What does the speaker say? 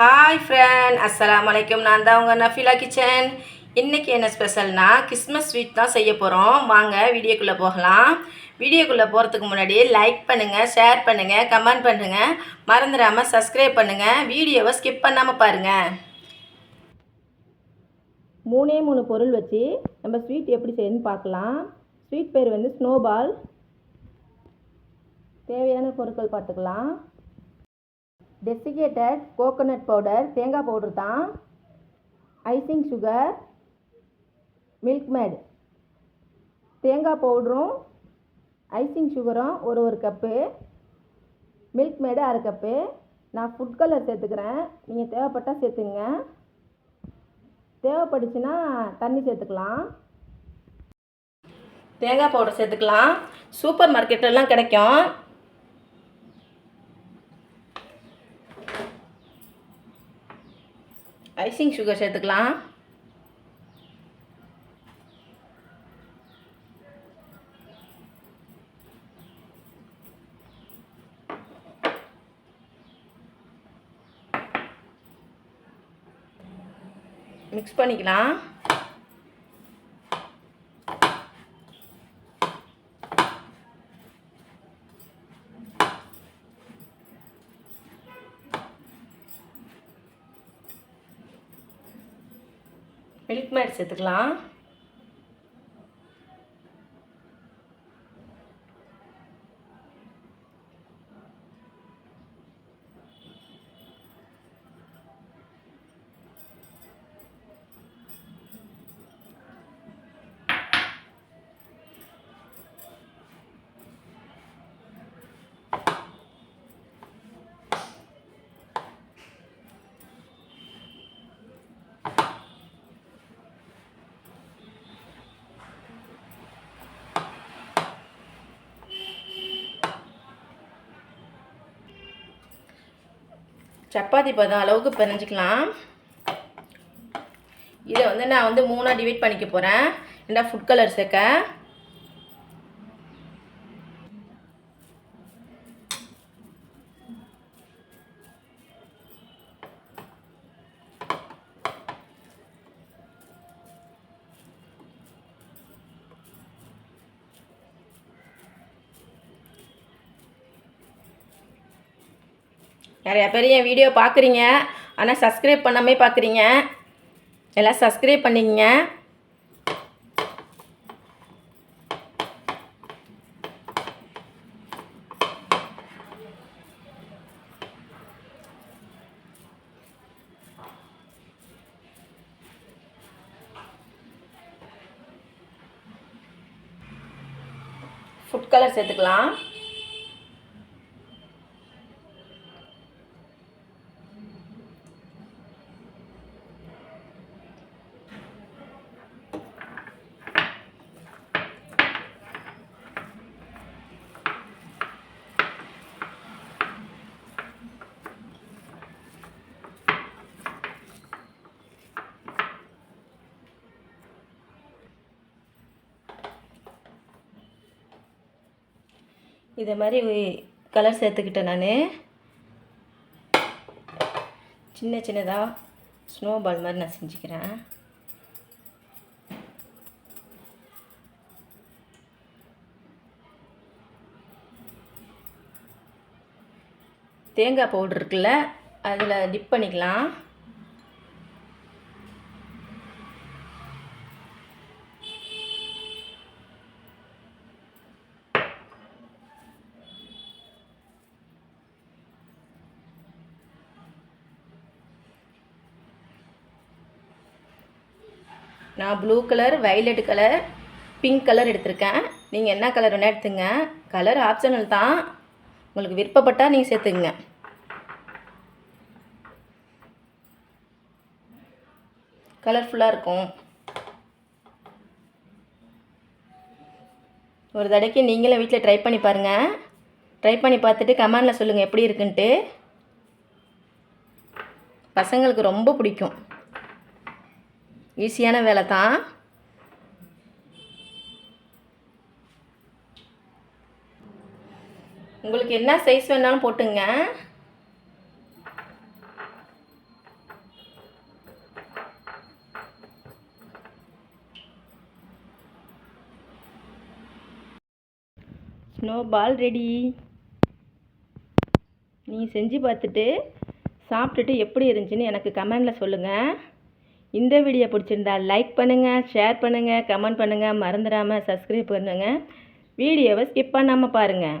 Hi friend அஸ்லாம் வலைக்கம் நான் தான் உங்கள் நஃபிலா கிச்சன். இன்றைக்கி என்ன ஸ்பெஷல்னால் கிறிஸ்மஸ் ஸ்வீட் தான் செய்ய போகிறோம் வாங்க வீடியோக்குள்ளே போகலாம். வீடியோக்குள்ளே போகிறதுக்கு முன்னாடி லைக் பண்ணுங்கள் ஷேர் பண்ணுங்கள் கமெண்ட் பண்ணுங்கள் மறந்துடாமல் சப்ஸ்கிரைப் பண்ணுங்கள் வீடியோவை ஸ்கிப் பண்ணாமல் பாருங்கள் மூணே மூணு பொருள் வச்சு நம்ம ஸ்வீட் எப்படி செய்யணும்னு பார்க்கலாம். ஸ்வீட் பேர் வந்து ஸ்னோபால் தேவையான பொருட்கள் பார்த்துக்கலாம். டெசிகேட்டட் கோகோனட் பவுடர் தேங்காய் பவுடர் தான். ஐசிங் சுகர் மில்க் மேட் தேங்காய் பவுடரும் ஐசிங் சுகரும் ஒரு ஒரு கப்பு மில்க் மேடு அரை கப்பு நான் ஃபுட் கலர் சேர்த்துக்கிறேன். நீங்கள் தேவைப்பட்டால் சேர்த்துங்க தேவைப்பட்டுச்சுன்னா தண்ணி சேர்த்துக்கலாம். தேங்காய் பவுடர் சேர்த்துக்கலாம். சூப்பர் மார்க்கெட்லலாம் கிடைக்கும். ஐசிங் சுகர் சேர்த்துக்கலாம் மிக்ஸ் பண்ணிக்கலாம். மில்க் மேட் சேர்த்துக்கலாம். சப்பாத்தி பதம் அளவுக்கு பிரிஞ்சிக்கலாம் இதை வந்து நான் வந்து மூணாக டிவைட் பண்ணிக்க போகிறேன் ரெண்டா ஃபுட் கலர் சேர்க்க. நிறையா பேர் என் வீடியோ பார்க்குறீங்க. ஆனால் சப்ஸ்கிரைப் பண்ணாமே பார்க்குறீங்க. எல்லாம் சப்ஸ்கிரைப் பண்ணிக்கங்க. ஃபுட் கலர் சேர்த்துக்கலாம். இதை மாதிரி கலர் சேர்த்துக்கிட்டேன் நான். சின்ன சின்னதாக ஸ்னோ பால் மாதிரி நான் செஞ்சுக்கிறேன். தேங்காய் பவுடர் இருக்குல்ல அதில் டிப் பண்ணிக்கலாம். நான் blue colour violet colour pink colour எடுத்திருக்கேன். நீங்கள் என்ன கலர் வேணால் எடுத்துங்க. கலர் ஆப்ஷனல் தான். உங்களுக்கு விருப்பப்பட்டால் நீங்கள் சேர்த்துக்குங்க. கலர்ஃபுல்லாக இருக்கும். ஒரு தடவைக்கு நீங்களும் வீட்டில் ட்ரை பண்ணி பாருங்கள் ட்ரை பண்ணி பார்த்துட்டு கமெண்டில் சொல்லுங்கள் எப்படி இருக்குன்ட்டு. பசங்களுக்கு ரொம்ப பிடிக்கும். ஈஸியான வேலை தான். உங்களுக்கு என்ன சைஸ் வேணாலும் போட்டுங்க. ஸ்னோ பால் ரெடி நீங்கள் செஞ்சு பார்த்துட்டு சாப்பிட்டுட்டு எப்படி இருந்துச்சுன்னு எனக்கு கமெண்டில் சொல்லுங்கள் இந்த வீடியோ பிடிச்சிருந்தா லைக் பண்ணுங்கள் ஷேர் பண்ணுங்கள் கமெண்ட் பண்ணுங்கள் மறந்துடாமல் சப்ஸ்கிரைப் பண்ணுங்கள் வீடியோவை ஸ்கிப் பண்ணாமல் பாருங்கள்